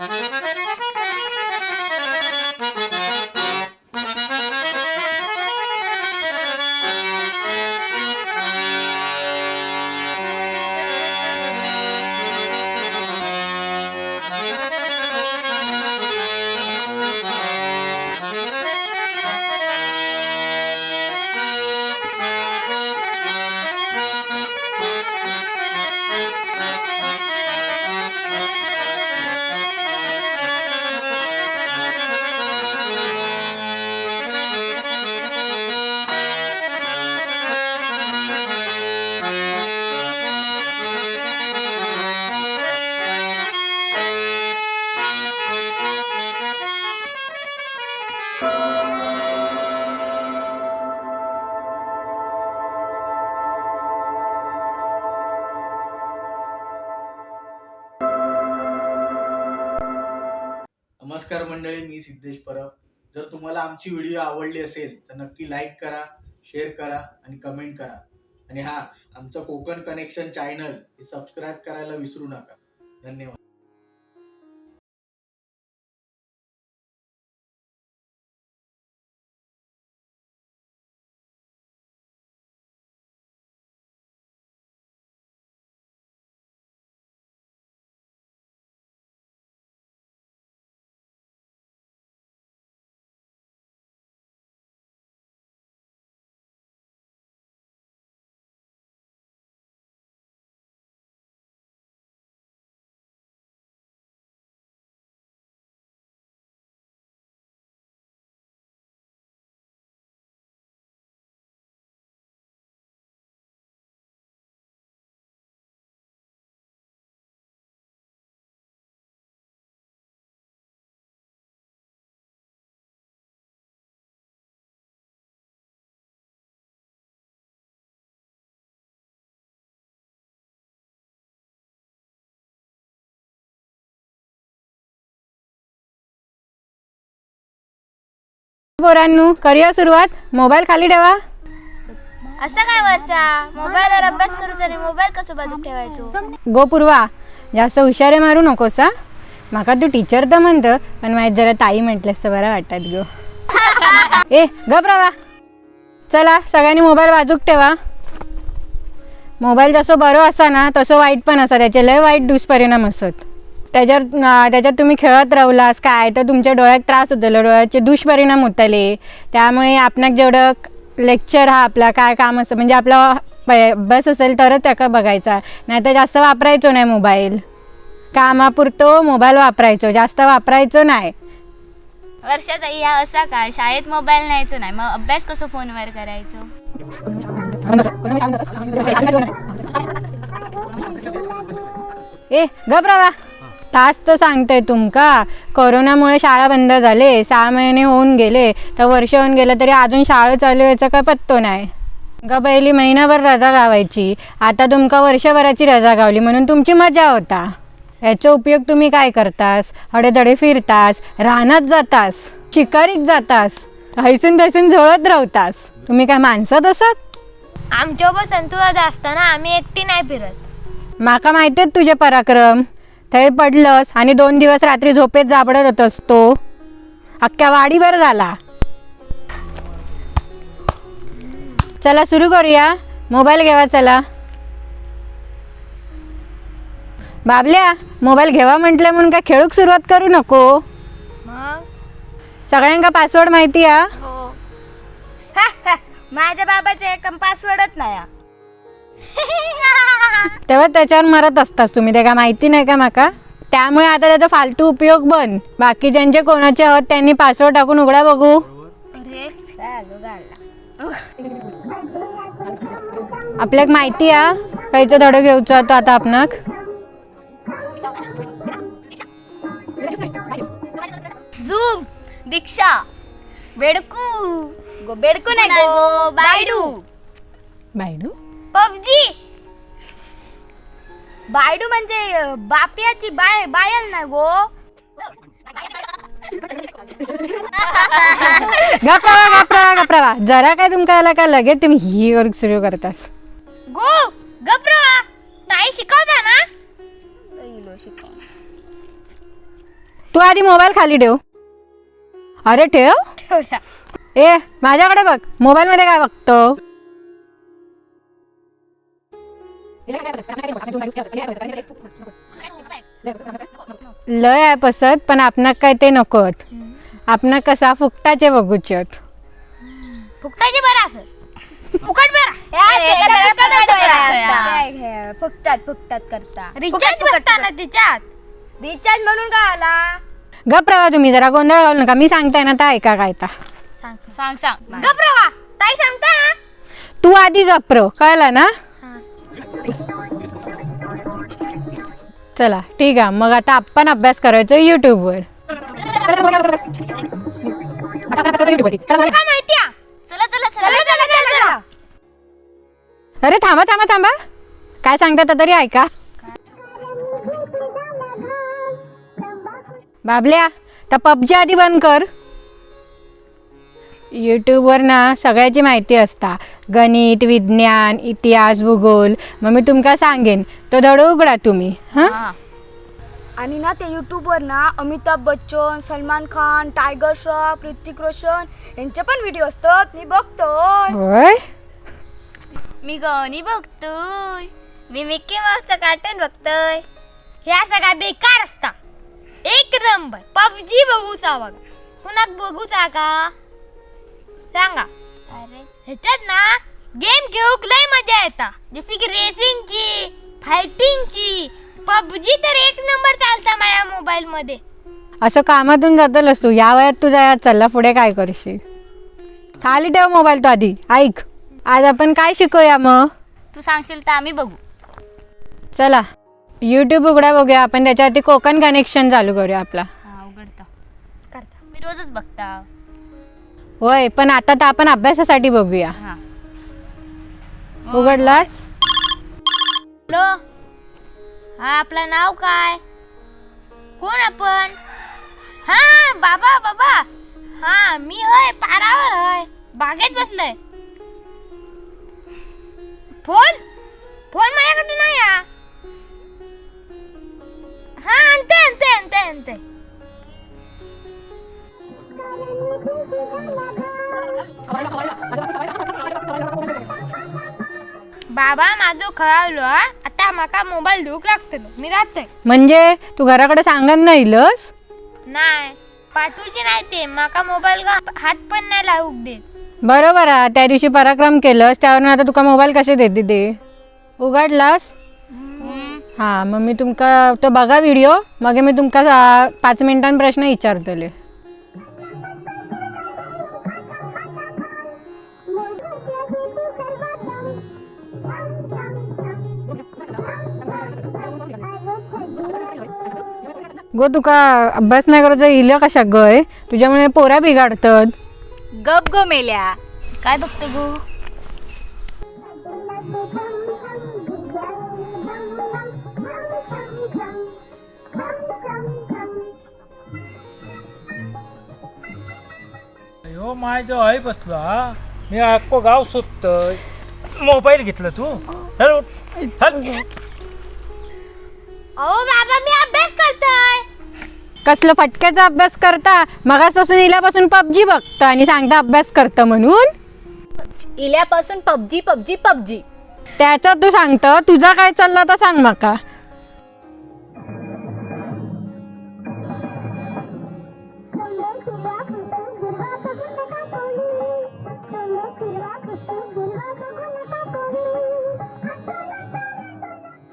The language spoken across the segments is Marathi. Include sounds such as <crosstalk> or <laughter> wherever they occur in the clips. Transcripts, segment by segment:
Thank. मी सिद्धेश परब. जर तुम्हाला आमची व्हिडिओ आवडली असेल तर नक्की लाईक करा शेअर करा आणि कमेंट करा. आणि हा आमचं कोकण कनेक्शन चॅनल हे सबस्क्राईब करायला विसरू नका. धन्यवाद. पोरांनो करूया सुरुवात. मोबाईल खाली ठेवा. असं काय वर्षा? मोबाईलवर अभ्यास करूचा आणि मोबाईल कसो बाजूक ठेवायचो? गो पूर्वा जास्त हुशारे मारू नकोस हा? माका तू टीचर तर म्हणतं पण माझ्या जरा ताई म्हटलंस तर बरं वाटत <laughs> गो. ए घबरावा चला सगळ्यांनी मोबाईल बाजूक ठेवा. मोबाईल जसं बरं असा ना तसं वाईट पण असा त्याचे लय वाईट दुष्परिणाम असत. त्याच्यावर त्याच्यात तुम्ही खेळत राहुलास काय? तर तुमच्या डोळ्यात त्रास होतलो डोळ्याचे दुष्परिणाम होतले. त्यामुळे आपणाक जेवढं लेक्चर हा आपला काय काम असतं म्हणजे आपला अभ्यास असेल तरच त्याका बघायचा. नाही तर जास्त वापरायचो नाही मोबाईल. कामापुरतो मोबाईल वापरायचो जास्त वापरायचो नाही. वर्षात ह्या असा काय शाळेत मोबाईल न्यायचो नाही. मग अभ्यास कसो फोनवर करायचो? ए घबरावा तास तर सांगतोय तुमका. कोरोनामुळे शाळा बंद झाले सहा महिने होऊन गेले तर वर्ष होऊन गेलं तरी अजून शाळा चालू याचा काय पत्तो नाही. ग पहिली महिनाभर रजा गावायची आता तुमका वर्षभराची रजा गावली म्हणून तुमची मजा होता. याचा उपयोग तुम्ही काय करतास? हडेधडे फिरतास रानात जातास शिकारीत जातास हैसून थैसून झोळत राहतास. तुम्ही काय माणसात असत आमच्या संतुवाद असताना आम्ही एकटी नाही फिरत. माका माहिती आहेत तुझे पराक्रम. थंय पडलंस आणि दोन दिवस रात्री झोपेत जाबडत होतस तो अख्ख्या वाडीभर झाला. चला सुरू करूया. मोबाईल घेवा चला. बाबल्या मोबाईल घेवा म्हटलं म्हणून काय खेळूक सुरुवात करू नको? मग? सगळ्यांका पासवर्ड माहिती आहे? हो. <laughs> माझ्या बाबाचे पासवर्डच नाही. <laughs> तेव्हा त्याच्यावर मरत असतास तुम्ही ते का माहिती नाही का माका? त्यामुळे आता त्याचा फालतू उपयोग बंद बाकी ज्यांचे कोणाचे आहोत त्यांनी पासवर्ड टाकून उघडा बघू. आपल्याक माहिती आहे काहीचं धडो घेऊचो आता आता आपणाक? झूम दीक्षा बेडकू. गो बेडकू नाही गो बायडू. बायडू? पबजी. बायडू म्हणजे बापियाची बाय बायल ना गो. गप्रावा गप्रावा गप्रावा जरा काय तुमका आला का लगेच तुम्ही ही वर सुरू करतास? गो गबरा ताई शिकवता ना? तू आधी मोबाईल खाली ठेव. अरे ठेव? ठेवला ए माझ्याकडे बघ. मोबाईल मध्ये काय बघतो? लय आहे पसत पण आपणाक काय ते नकोत. आपणा कसा फुकटाचे बघूचत फुकटाचे बरं असं. फुकट बरं. फुकटात फुकटात करता. रिचार्ज करता ना तिच्यात रिचार्ज म्हणून काय आला? गप राहा तुम्ही जरा गोंधळ घालू नका. मी सांगताय ना तर ऐका काय ता. सांग सांग सांग. गप्रवा ताई सांगता? तू आधी गप्रो कळला ना? चला ठीक आहे. मग आता आपण अभ्यास करायचो युट्यूबवर काय चला चला चला चला चला अरे थांबा थांबा थांबा. काय सांगतात तरी ऐका. बाबल्या तर पबजी आधी बंद कर. यूट्यूबवर ना सगळ्याची माहिती असता. गणित विज्ञान इतिहास भूगोल. मग मी तुमका सांगेन. तो धडो उघडा तुम्ही हां? हा. आणि ना ते युट्यूबवर ना अमिताभ बच्चन सलमान खान टायगर श्रॉफ ऋतिक रोशन यांचे पण व्हिडिओ असतात. मी बघतोय. होय? मी गणी बघतोय. मी मिक्की माऊसचं कार्टून बघतोय. ह्या सगळ्या बेकार असता? एक नंबर पबजी बघूचा बघा. कुणाक बघूचा का? सांगा. अरे. ह्याच्यात ना गेम घेऊक लय मजा येता. जशी की रेसिंगची फायटिंगची पबजी तर एक नंबर चालता माझ्या मोबाईल मध्ये. असं कामातून जातलस तू. या वयात तुझा यात चालला पुढे काय करशील? खाली ठेव मोबाईल तो आधी. ऐक. आज आपण काय शिकूया मग? तू सांगशील तर आम्ही बघू. चला. यूट्यूब उघडा बघूया. आपण त्याच्यावरती कोकण कनेक्शन चालू करूया आपला. हा उघडता. करता. मी रोजच बघता. होय पण आता तर आपण अभ्यासासाठी बघूया. हा. उघडलास? हॅलो? हा आपलं नाव काय? कोण आपण? हा बाबा बाबा. हा मी होय पारावर होय. बागेत बसलोय. फोन? फोन माझ्याकडे नाही हा हा आणते आणते आणते आणते. बाबा माझं खरावलो हा. आता माका मोबाईल देऊक लागतलो मी राहतोय. म्हणजे तू घराकडे सांगत नाही लस नाही पाठवूची नाही ते. माका मोबाईल हात पण नाही लावूक देत. बरोबर आहे त्या दिवशी पराक्रम केलंस त्यावरून आता तुका मोबाईल कसे देते ते उघडलास? हां मग मी तुमका तो बघा व्हिडिओ मग मी तुमका आ, पाच मिनिटां प्रश्न विचारतले. गो तुका अभ्यास नाही करायचं इल्या कशा गय तुझ्यामुळे पोरा बिघाडतात. गप गो मेल्या. काय बघते गो? अयो माय जो आहे बसलो हा. मी अख्खो गाव शोधतोय मोबाईल घेतलं तू? चल उठ. चल. अहो बाबा मी अभ्यास करतोय. कसलं फटक्याचा अभ्यास करता? मगासपासून इल्यापासून पबजी बघतं आणि सांगता अभ्यास करतं म्हणून. इल्यापासून पबजी पबजी पबजी. त्याच्यात तू सांगतं तुझा काय चालला तर सांग माका.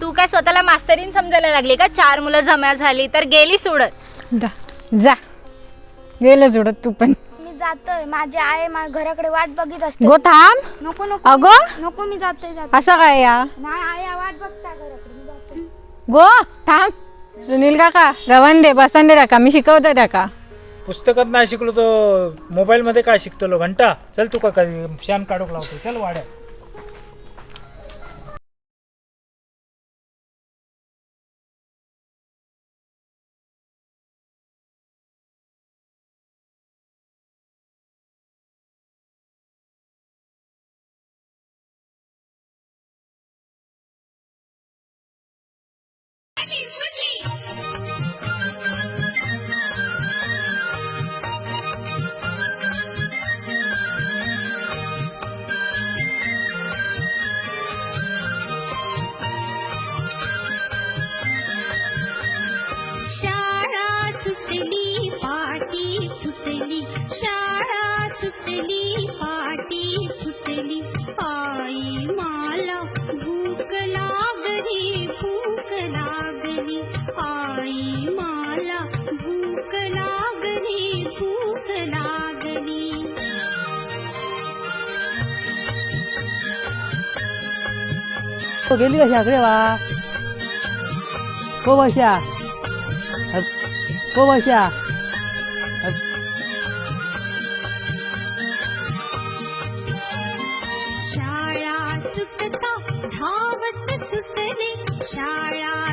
तू काय स्वतःला मास्तरीन समजायला लागली का? चार मुलं जमा झाली तर गेली सोडत. जा. जा. गेलं जोडत तू पण. मी जातोय. माझी आई माझ्या घराकडे वाट बघित असते. गो थांब. नको नको. अगो. नको मी जातोय जातोय. असं काय या? नाही आई वाट बघता घराकडे. मी जातोय. गो थांब. सुनील काका रवन दे बसन दे काका मी शिकवतोय त्या का पुस्तकात नाही शिकलो तर मोबाईल मध्ये काय शिकतलो घंटा. चल तू का शान काढूक लावतो. चल वाड्या. तो गेली कशी आकडे वा को बशा को बशा शाळा सुटता धावत सुटली. शाळा